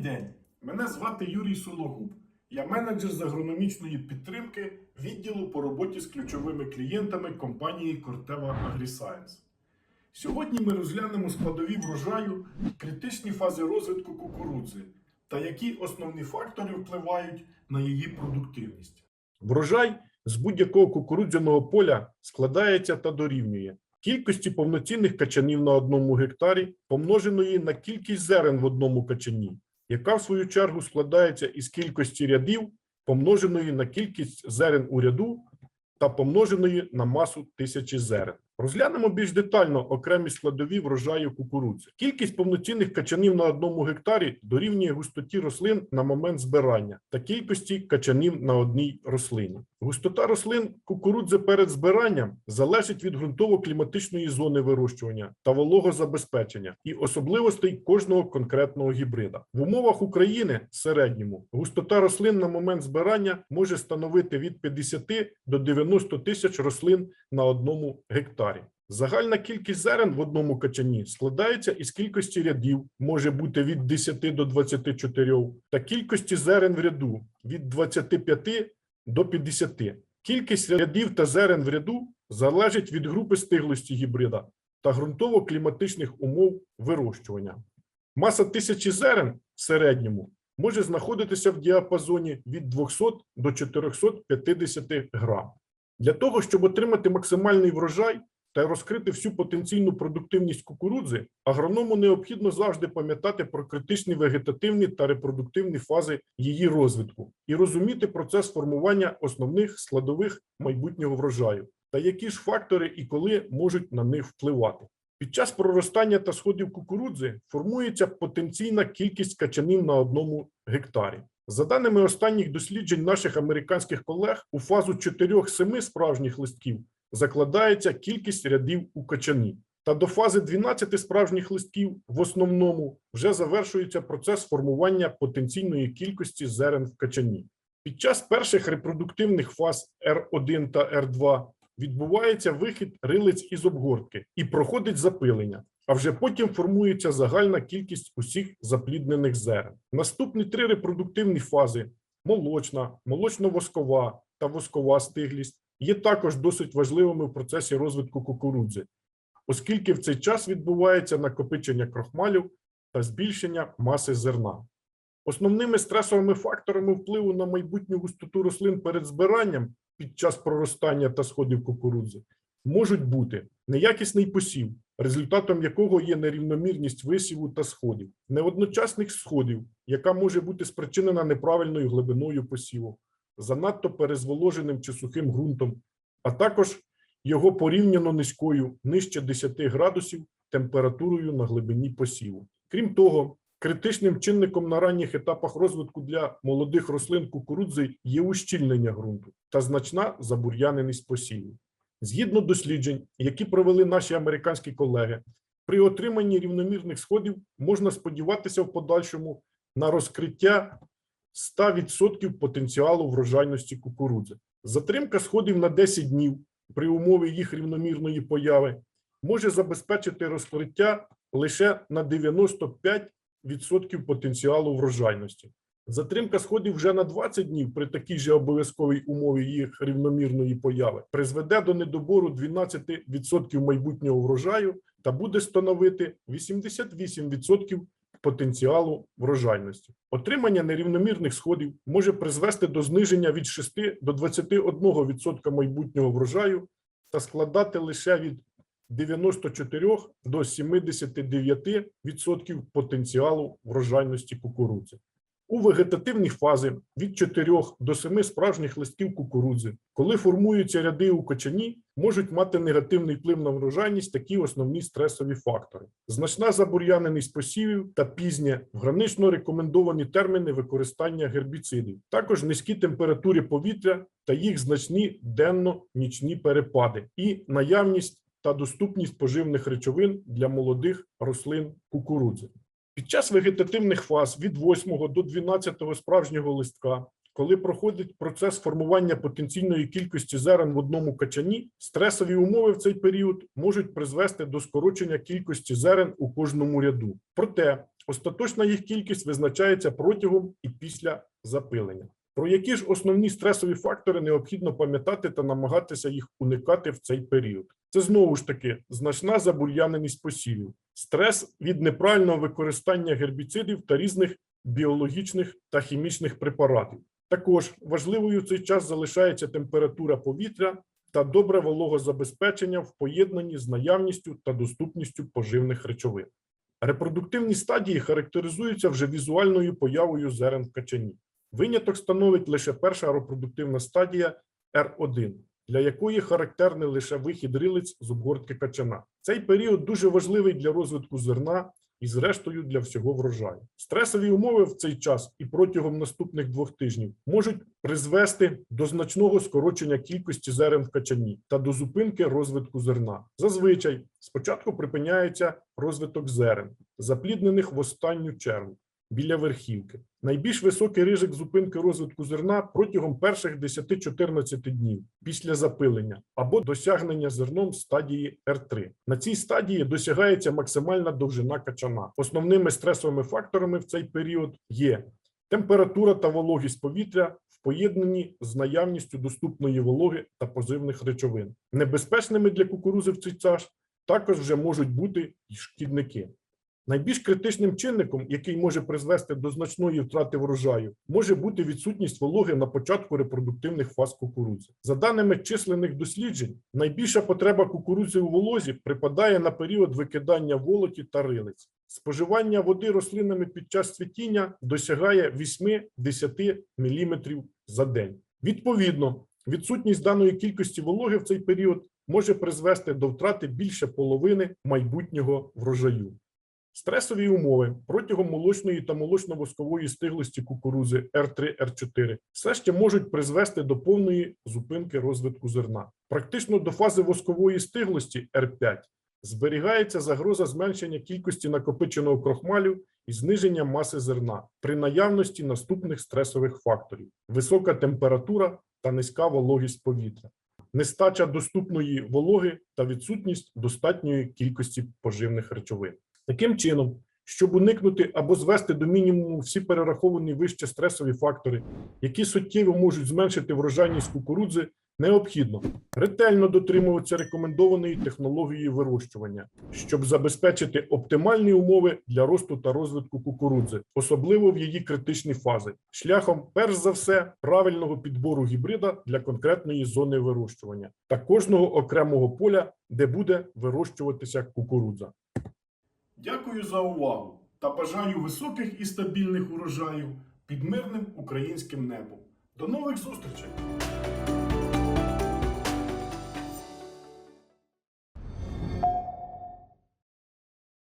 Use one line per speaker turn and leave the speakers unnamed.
день. Мене звати Юрій Сологуб. Я менеджер з агрономічної підтримки відділу по роботі з ключовими клієнтами компанії Кортева Агрісайенс. Сьогодні ми розглянемо складові врожаю, критичні фази розвитку кукурудзи та які основні фактори впливають на її продуктивність. Врожай з будь-якого кукурудзяного поля складається та дорівнює кількості повноцінних качанів на одному гектарі, помноженої на кількість зерен в одному качані, яка в свою чергу складається із кількості рядів, помноженої на кількість зерен у ряду та помноженої на масу тисячі зерен. Розглянемо більш детально окремі складові врожаю кукурудзи. Кількість повноцінних качанів на одному гектарі дорівнює густоті рослин на момент збирання та кількості качанів на одній рослині. Густота рослин кукурудзи перед збиранням залежить від ґрунтово-кліматичної зони вирощування та вологозабезпечення і особливостей кожного конкретного гібрида. В умовах України в середньому густота рослин на момент збирання може становити від 50 до 90 тисяч рослин на одному гектарі. Загальна кількість зерен в одному качані складається із кількості рядів, може бути від 10 до 24, та кількості зерен в ряду від 25 до 50. Кількість рядів та зерен в ряду залежить від групи стиглості гібрида та ґрунтово-кліматичних умов вирощування. Маса тисячі зерен в середньому може знаходитися в діапазоні від 200 до 450 грам. Для того, щоб отримати максимальний врожай та розкрити всю потенційну продуктивність кукурудзи, агроному необхідно завжди пам'ятати про критичні вегетативні та репродуктивні фази її розвитку і розуміти процес формування основних складових майбутнього врожаю та які ж фактори і коли можуть на них впливати. Під час проростання та сходів кукурудзи формується потенційна кількість качанів на одному гектарі. За даними останніх досліджень наших американських колег, у фазу 4-7 справжніх листків закладається кількість рядів у качані. Та до фази 12 справжніх листків в основному вже завершується процес формування потенційної кількості зерен в качані. Під час перших репродуктивних фаз R1 та R2 відбувається вихід рилиць із обгортки і проходить запилення, а вже потім формується загальна кількість усіх запліднених зерен. Наступні три репродуктивні фази молочна, молочно-воскова та воскова стиглість є також досить важливими в процесі розвитку кукурудзи, оскільки в цей час відбувається накопичення крохмалю та збільшення маси зерна. Основними стресовими факторами впливу на майбутню густоту рослин перед збиранням під час проростання та сходів кукурудзи можуть бути неякісний посів, результатом якого є нерівномірність висіву та сходів, неодночасних сходів, яка може бути спричинена неправильною глибиною посіву, занадто перезволоженим чи сухим ґрунтом, а також його порівняно низькою нижче 10 градусів температурою на глибині посіву. Крім того, критичним чинником на ранніх етапах розвитку для молодих рослин кукурудзи є ущільнення ґрунту та значна забур'яненість посіву. Згідно досліджень, які провели наші американські колеги, при отриманні рівномірних сходів можна сподіватися в подальшому на розкриття 100% потенціалу врожайності кукурудзи. Затримка сходів на 10 днів при умові їх рівномірної появи може забезпечити розкриття лише на 95% потенціалу врожайності. Затримка сходів вже на 20 днів при такій же обов'язковій умові їх рівномірної появи призведе до недобору 12% майбутнього врожаю та буде становити 88% потенціалу врожайності. Отримання нерівномірних сходів може призвести до зниження від 6 до 21% майбутнього врожаю та складати лише від 94 до 79% потенціалу врожайності кукурудзи. У вегетативні фази від 4 до 7 справжніх листків кукурудзи, коли формуються ряди у кочані, можуть мати негативний вплив на врожайність такі основні стресові фактори: значна забур'яненість посівів та пізнє в гранично рекомендовані терміни використання гербіцидів, також низькі температури повітря та їх значні денно-нічні перепади і наявність та доступність поживних речовин для молодих рослин кукурудзи. Під час вегетативних фаз від 8 до 12 справжнього листка коли проходить процес формування потенційної кількості зерен в одному качані, стресові умови в цей період можуть призвести до скорочення кількості зерен у кожному ряду. Проте остаточна їх кількість визначається протягом і після запилення. Про які ж основні стресові фактори необхідно пам'ятати та намагатися їх уникати в цей період? Це знову ж таки значна забур'яненість посівів, стрес від неправильного використання гербіцидів та різних біологічних та хімічних препаратів. Також важливою в цей час залишається температура повітря та добре вологозабезпечення в поєднанні з наявністю та доступністю поживних речовин. Репродуктивні стадії характеризуються вже візуальною появою зерен в качані. Виняток становить лише перша репродуктивна стадія R1, для якої характерний лише вихід рилиць з обгортки качана. Цей період дуже важливий для розвитку зерна і, зрештою, для всього врожаю. Стресові умови в цей час і протягом наступних двох тижнів можуть призвести до значного скорочення кількості зерен в качані та до зупинки розвитку зерна. Зазвичай спочатку припиняється розвиток зерен, запліднених в останню чергу біля верхівки. Найбільш високий ризик зупинки розвитку зерна протягом перших 10-14 днів після запилення або досягнення зерном стадії R3. На цій стадії досягається максимальна довжина качана. Основними стресовими факторами в цей період є температура та вологість повітря в поєднанні з наявністю доступної вологи та позивних речовин. Небезпечними для кукурузи в цей час також вже можуть бути і шкідники. Найбільш критичним чинником, який може призвести до значної втрати врожаю, може бути відсутність вологи на початку репродуктивних фаз кукурудзи. За даними численних досліджень, найбільша потреба кукурудзи у волозі припадає на період викидання волоті та рилиць. Споживання води рослинами під час цвітіння досягає 8-10 мм за день. Відповідно, відсутність даної кількості вологи в цей період може призвести до втрати більше половини майбутнього врожаю. Стресові умови протягом молочної та молочно-воскової стиглості кукурузи R3, R4 все ще можуть призвести до повної зупинки розвитку зерна. Практично до фази воскової стиглості R5 зберігається загроза зменшення кількості накопиченого крохмалю і зниження маси зерна при наявності наступних стресових факторів: висока температура та низька вологість повітря, нестача доступної вологи та відсутність достатньої кількості поживних речовин. Таким чином, щоб уникнути або звести до мінімуму всі перераховані вище стресові фактори, які суттєво можуть зменшити врожайність кукурудзи, необхідно ретельно дотримуватися рекомендованої технології вирощування, щоб забезпечити оптимальні умови для росту та розвитку кукурудзи, особливо в її критичні фази, шляхом, перш за все, правильного підбору гібрида для конкретної зони вирощування та кожного окремого поля, де буде вирощуватися кукурудза. Дякую за увагу та бажаю високих і стабільних урожаїв під мирним українським небом. До нових зустрічей!